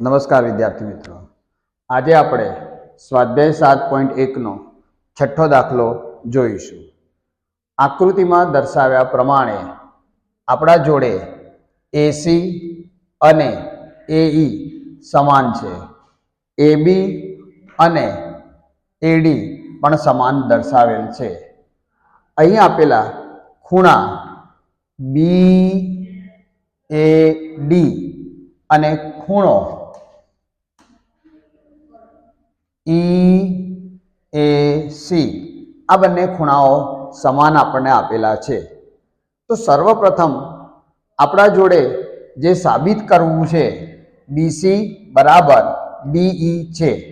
નમસ્કાર વિદ્યાર્થી મિત્રો. આજે આપણે સ્વાધ્યાય સાત પોઈન્ટ એકનો છઠ્ઠો દાખલો જોઈશું. આકૃતિમાં દર્શાવ્યા પ્રમાણે આપણા જોડે એસી અને એઈ સમાન છે. એબી અને એડી પણ સમાન દર્શાવેલ છે. અહીં આપેલા ખૂણા બી એ ડી અને ખૂણો ઈ, એ, સી. આ બંને ખૂણાઓ સમાન આપણને આપેલા છે. તો સર્વપ્રથમ આપણા જોડે જે સાબિત કરવું છે બીસી બરાબર ડીઈ છે.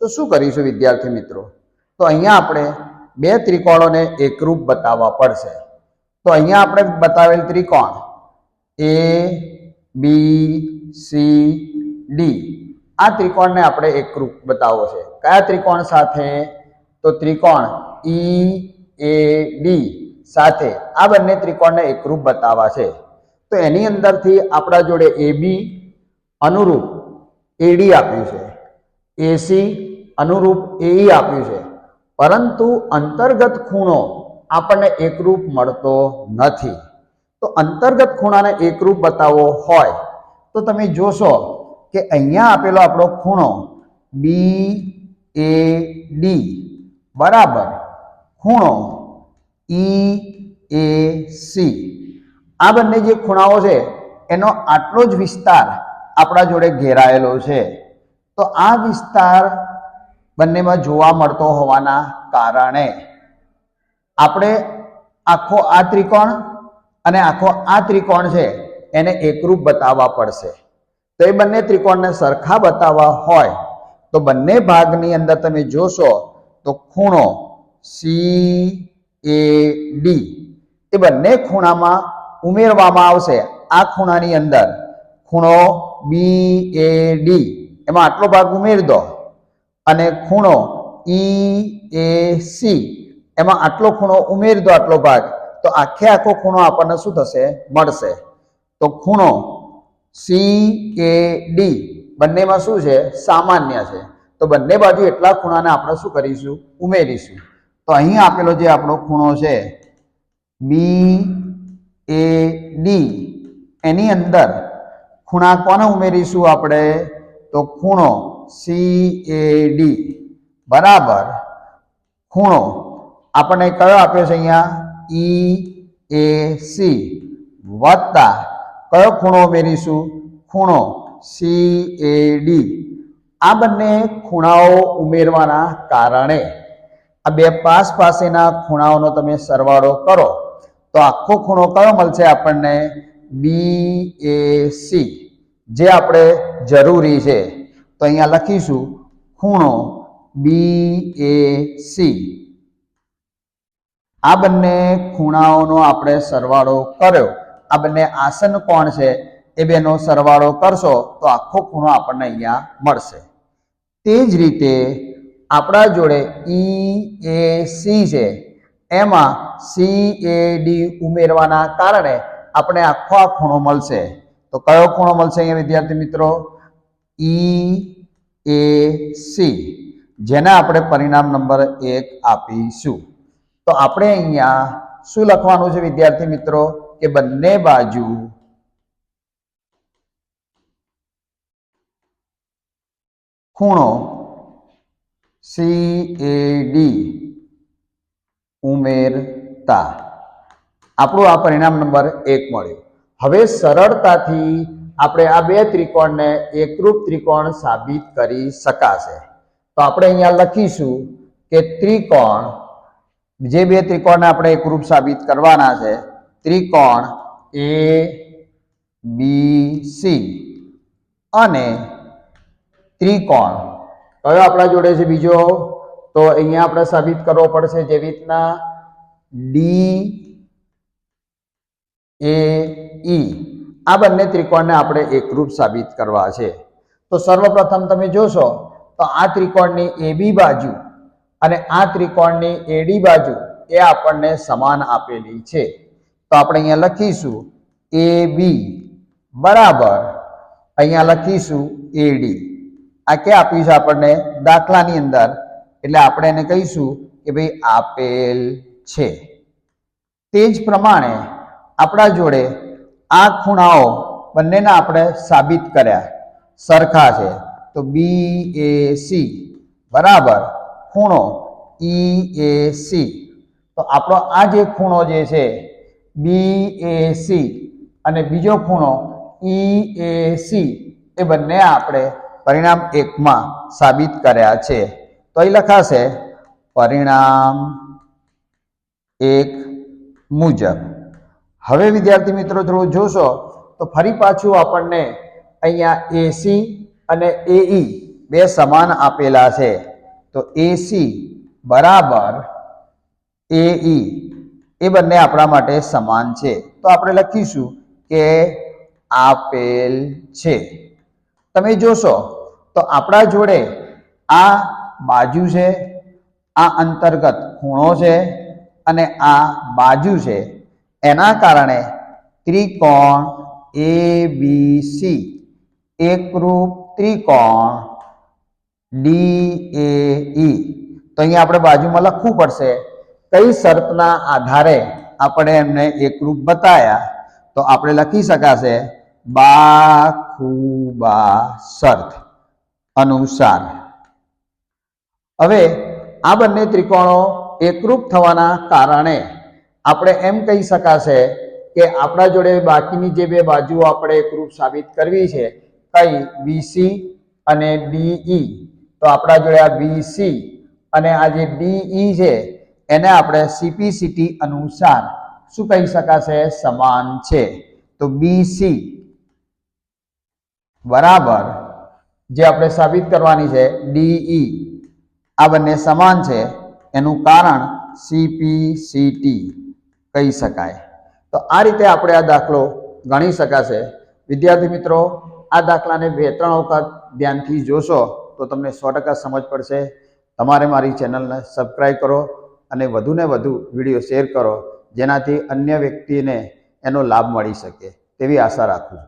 તો શું કરીશું વિદ્યાર્થી મિત્રો? તો અહીંયા આપણે બે ત્રિકોણોને એકરૂપ બતાવવા પડશે. તો અહીંયા આપણે બતાવેલ ત્રિકોણ, એ, બી સી, ડી. આ ત્રિકોણને આપણે એકરૂપ બતાવવો છે. કયા ત્રિકોણ સાથે? તો ત્રિકોણ ઈ એ ડી સાથે આ બંને ત્રિકોણને એકરૂપ બતાવવા છે. તો એની અંદરથી આપણા જોડે એ બી અનુરૂપ એડી આપ્યું છે. એસી અનુરૂપ એ આપ્યું છે. પરંતુ અંતર્ગત ખૂણો આપણને એકરૂપ મળતો નથી. તો અંતર્ગત ખૂણાને એકરૂપ બતાવવો હોય તો તમે જોશો કે અહીંયા આપેલો આપણો ખૂણો બી એ ડી બરાબર. ખૂણો ઈ એ સી આ બંને જે ખૂણાઓ છે, એનો આટલો જ વિસ્તાર આપણા જોડે ઘેરાયેલો છે. તો આ વિસ્તાર બંનેમાં જોવા મળતો હોવાના કારણે આપણે આખો આ ત્રિકોણ અને આખો આ ત્રિકોણ છે, એને એકરૂપ બતાવવા પડશે. તો એ બંને ત્રિકોણને સરખા બતાવવા હોય, તો બંને ભાગની અંદર તમે જોશો તો ખૂણો સી એ ડી એ બંને ખૂણામાં ઉમેરવામાં આવશે. આ ખૂણાની અંદર ખૂણો બી એ ડી એમાં આટલો ભાગ ઉમેર દો અને ખૂણો ઈ એ સી એમાં આટલો ખૂણો ઉમેર દો આટલો ભાગ, તો આખે આખો ખૂણો આપણને શું થશે? મળશે. તો ખૂણો સી કે ડી બંનેમાં શું છે? સામાન્ય છે. તો બંને બાજુ એટલા ખૂણાને આપણે શું કરીશું? ઉમેરીશું. તો અહીં આપેલો જે આપણો ખૂણો છે બી એ ડી એની અંદર ખૂણા કોને ઉમેરીશું આપણે? તો ખૂણો સી એ ડી બરાબર. ખૂણો. આપણને કયો આપ્યો છે અહીંયા? ઈ એ સી વત્તા કયો ખૂણો ઉમેરીશું? ખૂણો સી એ ડી આ બંને ખૂણાઓ ઉમેરવાના કારણે આ બે પાસ પાસેના ખૂણાઓનો તમે સરવાળો કરો. તો આખો ખૂણો કયો મળશે આપણને? બી એ સી જે આપણે જરૂરી છે. તો અહીંયા લખીશું, ખૂણો બી એ સી આ બંને ખૂણાઓનો આપણે સરવાળો કર્યો. આ બંને આસન કોણ છે એ બેનો સરવાળો કરશો તો આખો ખૂણો આપણને અહીંયા મળશે. તે જ રીતે આપણા જોડે ઈ એ સી છે. એમાં સી એ ડી ઉમેરવાના કારણે આપણે આખો આ ખૂણો મળશે. તો કયો ખૂણો મળશે અહીંયા વિદ્યાર્થી મિત્રો? ઈ એ સી જેને આપણે પરિણામ નંબર એક આપીશું. તો આપણે અહીંયા શું લખવાનું છે વિદ્યાર્થી મિત્રો? કે બંને બાજુ ખૂણો સી એ ડી ઉમેરતા. આપણું આ પરિણામ નંબર એક મળ્યું. હવે સરળતાથી આપણે આ બે ત્રિકોણને એકરૂપ ત્રિકોણ સાબિત કરી શકાશે. તો આપણે અહીંયા લખીશું કે ત્રિકોણ, જે બે ત્રિકોણને આપણે એકરૂપ સાબિત કરવાના છે ત્રિકોણ એ બી સી અને ત્રિકોણ. કયો આપણા જોડે છે બીજો? તો અહીંયા આપણે સાબિત કરવો પડશે જેવી રીતના ડી એ ઈ આ બંને ત્રિકોણને આપણે એકરૂપ સાબિત કરવા છે. તો સર્વપ્રથમ તમે જોશો, તો આ ત્રિકોણની એ બી બાજુ અને આ ત્રિકોણની એડી બાજુ એ આપણને સમાન આપેલી છે. તો આપણે અહીંયા લખીશું એ બી બરાબર. અહીંયા લખીશું એડી આ કે આપ્યું છે આપણને દાખલાની અંદર? એટલે આપણે એને કહીશું કે ભાઈ આપેલ છે. તે જ પ્રમાણે આપણા જોડે આ ખૂણાઓ બંનેના આપણે સાબિત કર્યા. સરખા છે. તો બી એ સી બરાબર. ખૂણો ઈ એ સી તો આપણો આ જે ખૂણો જે છે બી એ સી અને બીજો ખૂણો ઈ એ સી એ બંને આપણે પરિણામ એકમાં સાબિત કર્યા છે. તો અહીં લખાશે, પરિણામ એક મુજબ. હવે વિદ્યાર્થી મિત્રો થોડું જોશો, તો ફરી પાછું આપણને અહીંયા એસી અને એઈ બે સમાન આપેલા છે. તો એસી બરાબર એઈ એ બંને આપણા માટે સમાન છે. તો આપણે લખીશું કે આપેલ છે. તમે જોશો, તો આપણા જોડે આ બાજુ છે, આ અંતર્ગત ખૂણો છે અને આ બાજુ છે. એના કારણે ત્રિકોણ એ બી સી એકરૂપ ત્રિકોણ ડી એ ઈ તો અહીંયા આપણે બાજુમાં લખવું પડશે કઈ શરતના આધારે આપણે એમને એકરૂપ બતાયા, તો આપણે લખી શકાશે બા ખૂબા શર્ત અનુસાર. હવે આ બંને ત્રિકોણો એકરૂપ થવાના કારણે આપણે એમ કહી શકાશે કે આપણા જોડે બાકીની જે બે બાજુઓ આપણે એકરૂપ સાબિત કરવી છે, કઈ બીસી અને ડીઈ તો આપણા જોડે આ બીસી અને આ જે ડીઈ છે એને આપણે સીપીસીટી અનુસાર શું કહી શકાશે? સમાન છે. તો બીસી બરાબર જે આપણે સાબિત કરવાની છે ડીઈ આ બંને સમાન છે. એનું કારણ સીપીસીટી કહી શકાય. તો આ રીતે આપણે આ દાખલો ગણી શકાશે. વિદ્યાર્થી મિત્રો, આ દાખલાને બે ત્રણ વખત ધ્યાનથી જોશો તો તમને સો ટકા સમજ પડશે. તમારે મારી ચેનલને સબસ્ક્રાઈબ કરો. અને વધુને વધુ વીડિયો શેર કરો, જેનાથી અન્ય વ્યક્તિને એનો લાભ મળી શકે, તેવી આશા રાખું